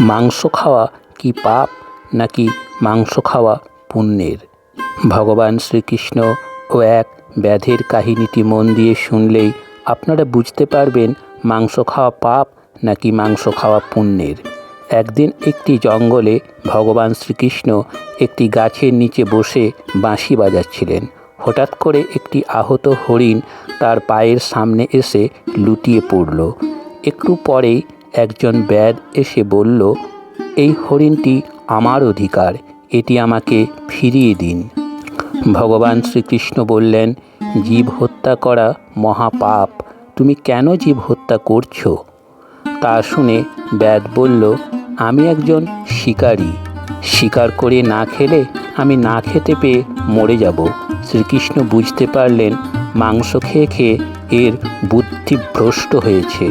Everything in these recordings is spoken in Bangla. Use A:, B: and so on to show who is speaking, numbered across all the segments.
A: মাংস খাওয়া কি পাপ নাকি মাংস খাওয়া পুণ্যের? ভগবান শ্রীকৃষ্ণ ও এক ব্যাধের কাহিনীটি মন দিয়ে শুনলেই আপনারা বুঝতে পারবেন মাংস খাওয়া পাপ নাকি মাংস খাওয়া পুণ্যের। একদিন একটি জঙ্গলে ভগবান শ্রীকৃষ্ণ একটি গাছের নিচে বসে বাঁশি বাজাচ্ছিলেন। হঠাৎ করে একটি আহত হরিণ তার পায়ের সামনে এসে লুটিয়ে পড়ল। একটু পরেই একজন ব্যাদ এসে বলল, এই হরিণটি আমার অধিকার, এটি আমাকে ফিরিয়ে দিন। ভগবান শ্রীকৃষ্ণ বললেন, জীব হত্যা করা মহাপাপ, তুমি কেন জীব হত্যা করছ? তা শুনে ব্যাদ বলল, আমি একজন শিকারী, শিকার করে না খেলে আমি না খেতে পেয়ে মরে যাব। শ্রীকৃষ্ণ বুঝতে পারলেন, মাংস খেয়ে খেয়ে এর বুদ্ধি ভ্রষ্ট হয়েছে।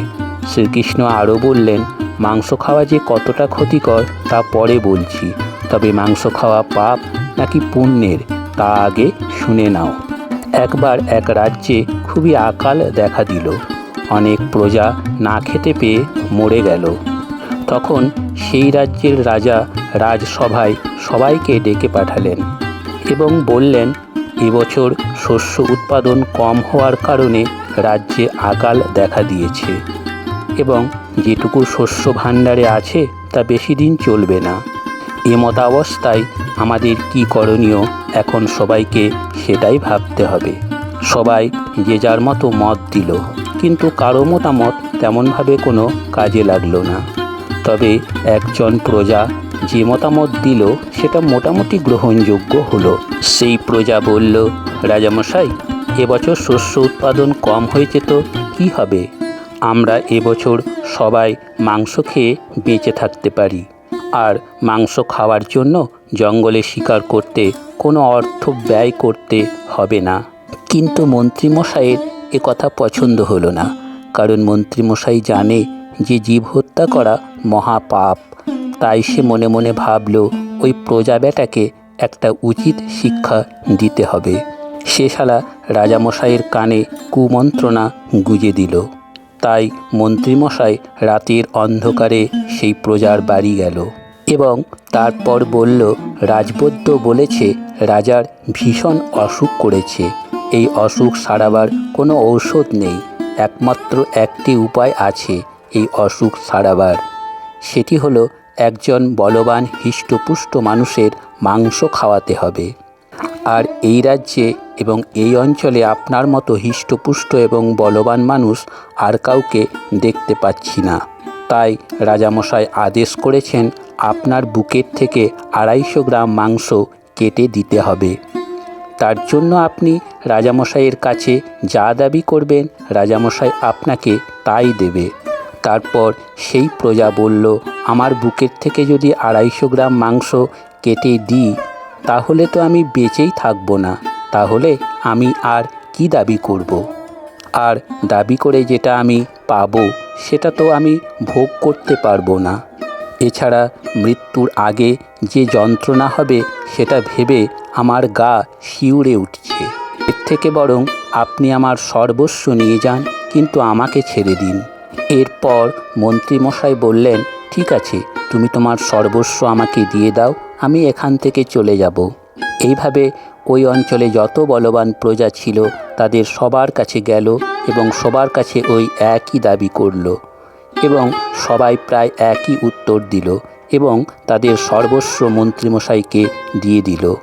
A: শ্রীকৃষ্ণ আরও বললেন, মাংস খাওয়া যে কতটা ক্ষতিকর তা পরে বলছি, তবে মাংস খাওয়া পাপ নাকি পুণ্যের, তা আগে শুনে নাও। একবার এক রাজ্যে খুবই আকাল দেখা দিল। অনেক প্রজা না খেতে পেয়ে মরে গেল। তখন সেই রাজ্যের রাজা রাজসভায় সবাইকে ডেকে পাঠালেন এবং বললেন এবছর শস্য উৎপাদন কম হওয়ার কারণে রাজ্যে আকাল দেখা দিয়েছে। এবং যেটুকু শস্য ভাণ্ডারে আছে তা বেশি দিন চলবে না। এমতাবস্থায় আমাদের কি করণীয় এখন সবাইকে সেটাই ভাবতে হবে। সবাই যে যার মতো মত দিল, কিন্তু কারও মতামত তেমনভাবে কোনো কাজে লাগল না। তবে একজন প্রজা যে মতামত দিল, সেটা মোটামুটি গ্রহণযোগ্য হলো। সেই প্রজা বলল, রাজামশাই এবছর শস্য উৎপাদন কম হয়েছে তো কি হবে? আমরা এবছর সবাই মাংস খেয়ে বেঁচে থাকতে পারি। আর মাংস খাওয়ার জন্য জঙ্গলে শিকার করতে কোনো অর্থ ব্যয় করতে হবে না। কিন্তু মন্ত্রীমশাইয়ের এ কথা পছন্দ হলো না, কারণ মন্ত্রীমশাই জানে যে জীব হত্যা করা মহাপাপ। তাই সে মনে মনে ভাবল, ওই প্রজা বেটাকে একটা উচিত শিক্ষা দিতে হবে। সে শালা রাজামশাইয়ের কানে কুমন্ত্রণা গুজে দিল। তাই মন্ত্রীমশাই রাতের অন্ধকারে সেই প্রজার বাড়ি গেল এবং তারপর বলল, রাজবৈদ্য বলেছে, রাজার ভীষণ অসুখ করেছে। এই অসুখ সারাবার কোনো ঔষধ নেই, একমাত্র একটি উপায় আছে এই অসুখ সারাবার। সেটি হলো, একজন বলবান হৃষ্টপুষ্ট মানুষের মাংস খাওয়াতে হবে। আর এই রাজ্যে এবং এই অঞ্চলে আপনার মতো হৃষ্টপুষ্ট এবং বলবান মানুষ আর কাউকে দেখতে পাচ্ছি না। তাই রাজামশাই আদেশ করেছেন আপনার বুকের থেকে আড়াইশো গ্রাম মাংস কেটে দিতে হবে। তার জন্য আপনি রাজামশাইয়ের কাছে যা দাবি করবেন, রাজামশাই আপনাকে তাই দেবে। তারপর সেই প্রজা বলল, আমার বুকের থেকে যদি আড়াইশো গ্রাম মাংস কেটে দিই, তাহলে তো আমি বেঁচেই থাকব না। তাহলে আমি আর কি দাবি করব। আর দাবি করে যেটা আমি পাব, সেটা তো আমি ভোগ করতে পারব না। এছাড়া মৃত্যুর আগে যে যন্ত্রণা হবে, সেটা ভেবে আমার গা শিউরে উঠছে। এর থেকে বরং আপনি আমার সর্বস্ব নিয়ে যান, কিন্তু আমাকে ছেড়ে দিন। এরপর মন্ত্রীমশাই বললেন, ঠিক আছে, তুমি তোমার সর্বস্ব আমাকে দিয়ে দাও, আমি এখান থেকে চলে যাব। এইভাবে ওই অঞ্চলে যত বলবান প্রজা ছিল, তাদের সবার কাছে গেল এবং সবার কাছে ওই একই দাবি করল এবং সবাই প্রায় একই উত্তর দিল এবং তাদের সর্বস্ব মন্ত্রীমশাইকে দিয়ে দিল।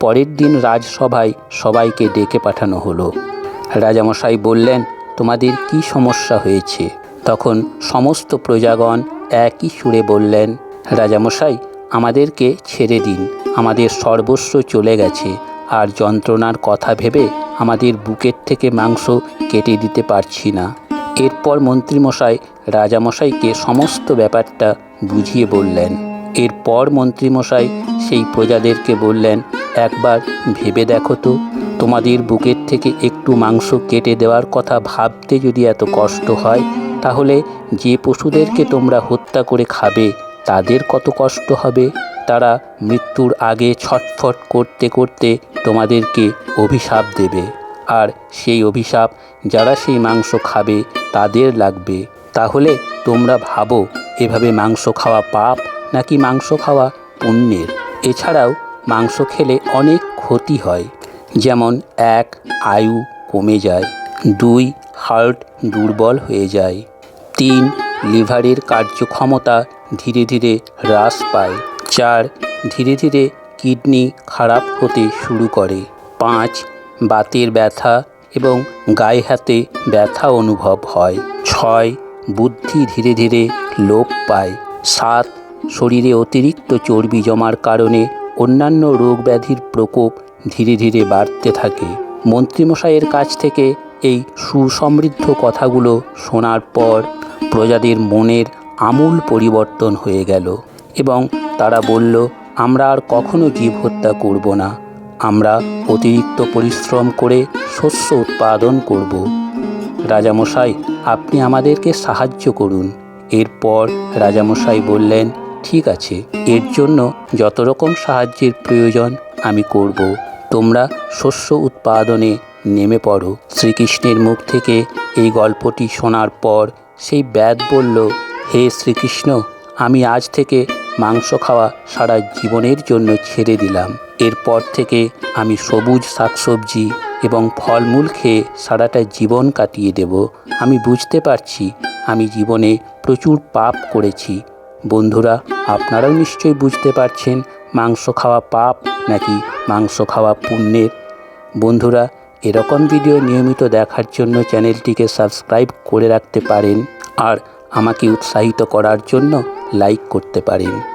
A: পরের দিন রাজসভায় সবাইকে ডেকে পাঠানো হলো। রাজামশাই বললেন, তোমাদের কি সমস্যা হয়েছে? তখন সমস্ত প্রজাগণ একই সুরে বললেন, রাজামশাই, আমাদেরকে ছেড়ে দিন। আমাদের সর্বস্ব চলে গেছে। আর যন্ত্রণার কথা ভেবে আমাদের বুকের থেকে মাংস কেটে দিতে পারছি না। এরপর মন্ত্রীমশাই রাজামশাইকে সমস্ত ব্যাপারটা বুঝিয়ে বললেন। এরপর মন্ত্রীমশাই সেই প্রজাদেরকে বললেন, একবার ভেবে দেখো তো, তোমাদের বুকের থেকে একটু মাংস কেটে দেওয়ার কথা ভাবতে যদি এত কষ্ট হয়, তাহলে যে পশুদেরকে তোমরা হত্যা করে খাবে, তাদের কত কষ্ট হবে? তারা মৃত্যুর আগে ছটফট করতে করতে তোমাদেরকে অভিশাপ দেবে। আর সেই অভিশাপ যারা সেই মাংস খাবে, তাদের লাগবে। তাহলে তোমরা ভাবো, এভাবে মাংস খাওয়া পাপ নাকি মাংস খাওয়া পুণ্যের? এছাড়াও মাংস খেলে অনেক ক্ষতি হয়। যেমন এক, আয়ু কমে যায়। দুই, হার্ট দুর্বল হয়ে যায়। তিন, লিভারের কার্যক্ষমতা ধীরে ধীরে হ্রাস পায়। চার ধীরে ধীরে কিডনি খারাপ হতে শুরু করে। পাঁচ বাতের ব্যথা এবং গায়ে হাতে ব্যথা অনুভব হয়। ছয় বুদ্ধি ধীরে ধীরে লোপ পায়। সাত শরীরে অতিরিক্ত চর্বি জমার কারণে অন্যান্য রোগ ব্যাধির প্রকোপ ধীরে ধীরে বাড়তে থাকে। মন্ত্রীমশাইয়ের কাছ থেকে এই সুসমৃদ্ধ কথাগুলো শোনার পর প্রজাদের মনের আমূল পরিবর্তন হয়ে গেল এবং তারা বলল, আমরা আর কখনো জীব হত্যা করব না। আমরা অতিরিক্ত পরিশ্রম করে শস্য উৎপাদন করব। রাজামশাই, আপনি আমাদেরকে সাহায্য করুন। এরপর রাজামশাই বললেন, ঠিক আছে, এর জন্য যত রকম সাহায্যের প্রয়োজন আমি করব। তোমরা শস্য উৎপাদনে নেমে পড়ো। শ্রীকৃষ্ণের মুখ থেকে এই গল্পটি শোনার পর সেই ব্যাদ বলল, হে শ্রীকৃষ্ণ, আমি আজ থেকে মাংস খাওয়া সারা জীবনের জন্য ছেড়ে দিলাম। এরপর থেকে আমি সবুজ শাকসবজি এবং ফলমূল খেয়ে সারাটা জীবন কাটিয়ে দেব। আমি বুঝতে পারছি, আমি জীবনে প্রচুর পাপ করেছি। বন্ধুরা, আপনারাও নিশ্চয়ই বুঝতে পারছেন মাংস খাওয়া পাপ নাকি মাংস খাওয়া পুণ্যের। বন্ধুরা, এরকম ভিডিও নিয়মিত দেখার জন্য চ্যানেলটিকে সাবস্ক্রাইব করে রাখতে পারেন। আর আমাকে উৎসাহিত করার জন্য লাইক করতে পারেন।